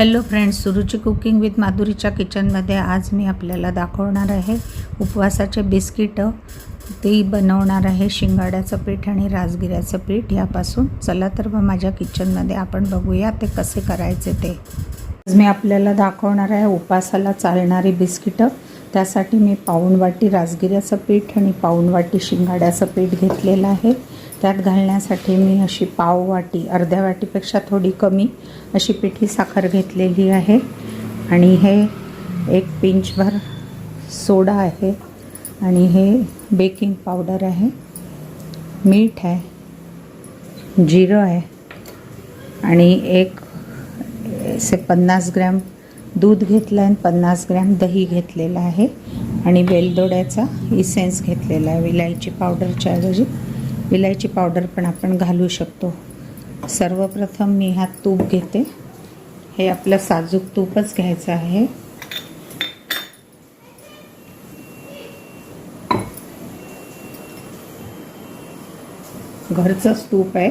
Hello friends Suruchi cooking with माधुरीच्या किचनमध्ये आज मी आपल्याला दाखवणार आहे उपवासाचे बिस्किटं. ती बनवणार आहे शिंगाड्याचं पीठ आणि राजगिऱ्याचं पीठ यापासून. चला तर मग माझ्या किचनमध्ये आपण बघूया ते कसे करायचे ते. आज मी आपल्याला दाखवणार आहे उपवासाला चालणारी बिस्किटं. त्यासाठी मी पाऊण वाटी राजगिऱ्याचं पीठ आणि पाऊण वाटी शिंगाड्याचं पीठ घेतलेलं आहे. त्यात घालण्यासाठी मी अशी पाव वाटी अर्ध्या वाटीपेक्षा थोडी कमी अशी पिठी साखर घेतलेली आहे. आणि हे एक पिंचभर सोडा आहे आणि हे बेकिंग पावडर आहे. मीठ आहे जिरं आहे आणि एक असे पन्नास ग्रॅम दूध घेतलं आहे पन्नास ग्रॅम दही घेतलेलं आहे. आणि वेलदोड्याचा इसेन्स घेतलेला आहे विलायची पावडरच्या ऐवजी. विलायची पावडर पण आपण घालू शकतो. सर्वप्रथम मी हा तूप घेते. हे आपलं साजूक तूपच घ्यायचं आहे. घरचंच तूप आहे.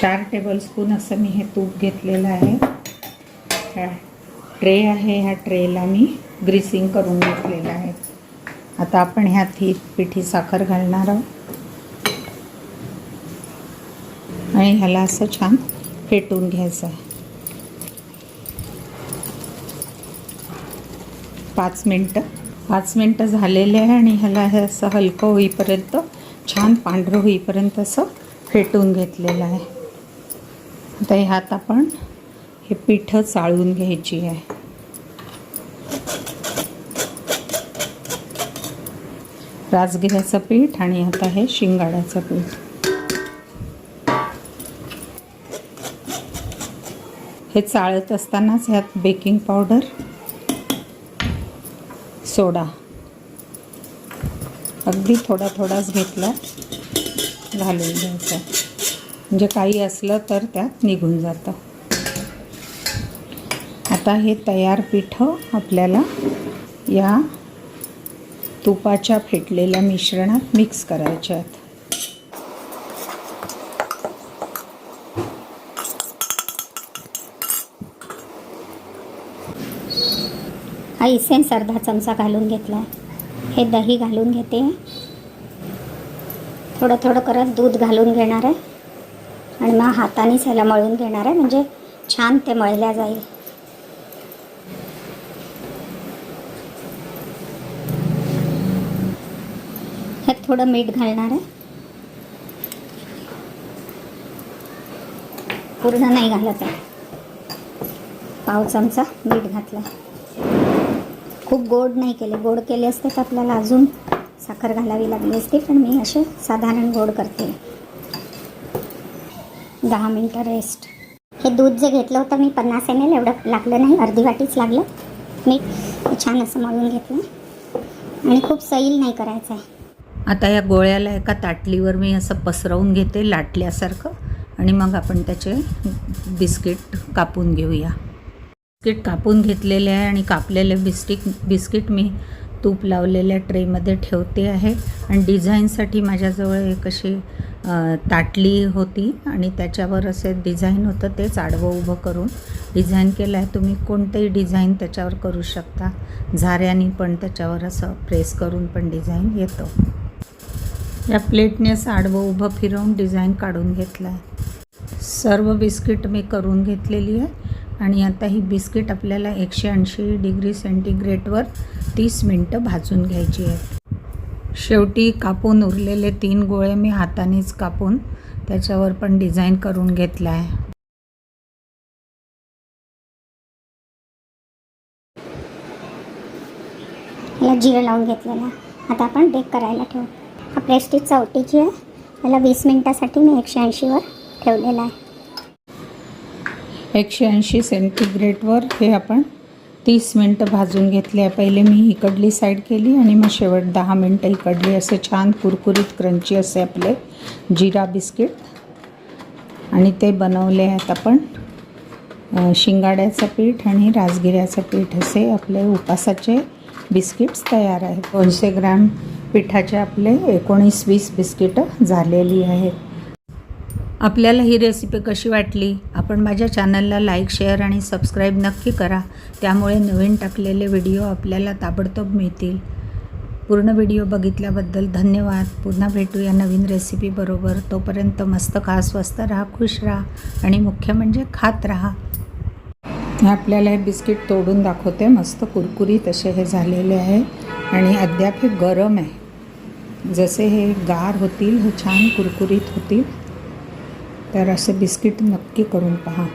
चार टेबलस्पून असं मी हे तूप घेतलेलं आहे. ट्रे आहे ह्या ट्रेला मी ग्रीसिंग करून घेतलेलं आहे. आता आपण ह्यात ही पिठी साखर घालणार आहोत. आणि ह्याला असं छान फेटून घ्यायचं आहे. पाच मिनटं. पाच मिनटं झालेले आहे आणि ह्याला हे असं हलकं होईपर्यंत छान पांढरं होईपर्यंत असं फेटून घेतलेलं आहे. आता ह्यात आपण हे पिठं चाळून घ्यायची आहे. राजगिऱ्याचं पीठ आणि आता हे शिंगाड्याचं पीठ. हे चाळत असतानाच ह्यात बेकिंग पावडर सोडा. अगदी थोडा थोडाच घेतला घालून घ्यायचा. म्हणजे काही असलं तर त्यात निघून जातं. आता हे तयार पिठं आपल्याला या तुपाच्या फेटलेल्या मिश्रणात मिक्स करायचे आहेत. हा इसेन्स अर्धा चमचा घालून घेतला आहे हे दही घालून घेते. थोडं थोडं करत दूध घालून घेणार आहे. आणि मग हातानेच ह्याला मळून घेणार आहे. म्हणजे छान ते मळल्या जाईल. थोडं मीठ घालणार आहे. पूर्ण नाही घालत आहे. पाव चमचा मीठ घातला. खूप गोड नाही केले. गोड केले असते तर आपल्याला अजून साखर घालावी लागली असते पण मी असे साधारण गोड करते. दहा मिनटं रेस्ट हे दूध जे घेतलं होतं मी पन्नास एम एल एवढं लागलं नाही अर्धी वाटीच लागलं. मी छान असं मळून घेतलं. आणि खूप सैल नाही करायचं आहे. आता या गोळ्याला एका ताटलीवर मी असं पसरवून घेते लाटल्यासारखं. आणि मग आपण त्याचे बिस्किट कापून घेऊया. बिस्किट कापून घेतलेले आहे आणि कापलेले बिस्किट बिस्किट मी तूप लावलेल्या ट्रेमध्ये ठेवते आहे. आणि डिझाईनसाठी माझ्याजवळ एक अशी ताटली होती आणि त्याच्यावर असे डिझाईन होतं तेच आडवं उभं करून. डिझाईन केलं आहे तुम्ही कोणतेही डिझाईन त्याच्यावर करू शकता. झाऱ्यानी पण त्याच्यावर असं प्रेस करून पण डिझाईन येतं. या प्लेटने आडवं उभं फिरवून डिझाईन काढून घेतला आहे सर्व बिस्किट मी करून घेतलेली आहे आणि आता ही बिस्किट आपल्याला एकशे ऐंशी डिग्री सेंटीग्रेडवर तीस मिनटं भाजून घ्यायची आहेत शेवटी कापून उरलेले तीन गोळे मी हातानेच कापून त्याच्यावर पण डिझाईन करून घेतला आहे याला जिरं लावून घेतलेलं आता आपण बेक करायला ठेवू. हा टी जी आहे त्याला वीस मिनटासाठी मी एकशे ऐंशीवर ठेवलेला आहे. एकशे ऐंशी सेंटीग्रेडवर हे आपण तीस मिनटं भाजून घेतले आहे. पहिले मी इकडली साईड केली आणि मग शेवट दहा मिनटं इकडली. असे छान कुरकुरीत क्रंची असे आपले जिरा बिस्किट. आणि ते बनवले आहेत आपण शिंगाड्याचं पीठ आणि राजगिऱ्याचं पीठ. असे आपले उपासाचे बिस्किट्स तयार आहेत. दोनशे ग्रॅम पिठाचे आपले एकोणीस वीस बिस्किटं झालेली आहेत. आपल्याला ही रेसिपी कशी वाटली? आपण माझ्या चॅनलला लाईक शेअर आणि सबस्क्राईब नक्की करा. त्यामुळे नवीन टाकलेले व्हिडिओ आपल्याला ताबडतोब मिळतील. पूर्ण व्हिडिओ बघितल्याबद्दल धन्यवाद. पुन्हा भेटूया नवीन रेसिपीबरोबर तोपर्यंत मस्त खा स्वस्त राहा खुश राहा आणि मुख्य म्हणजे खात राहा. आपल्याला हे बिस्किट तोडून दाखवते. मस्त कुरकुरीत असे हे झालेले आहे. आणि अद्याप हे गरम आहे. जसे हे गार होतील हे छान कुरकुरीत होतील तर असं बिस्किट नक्की करून पहा.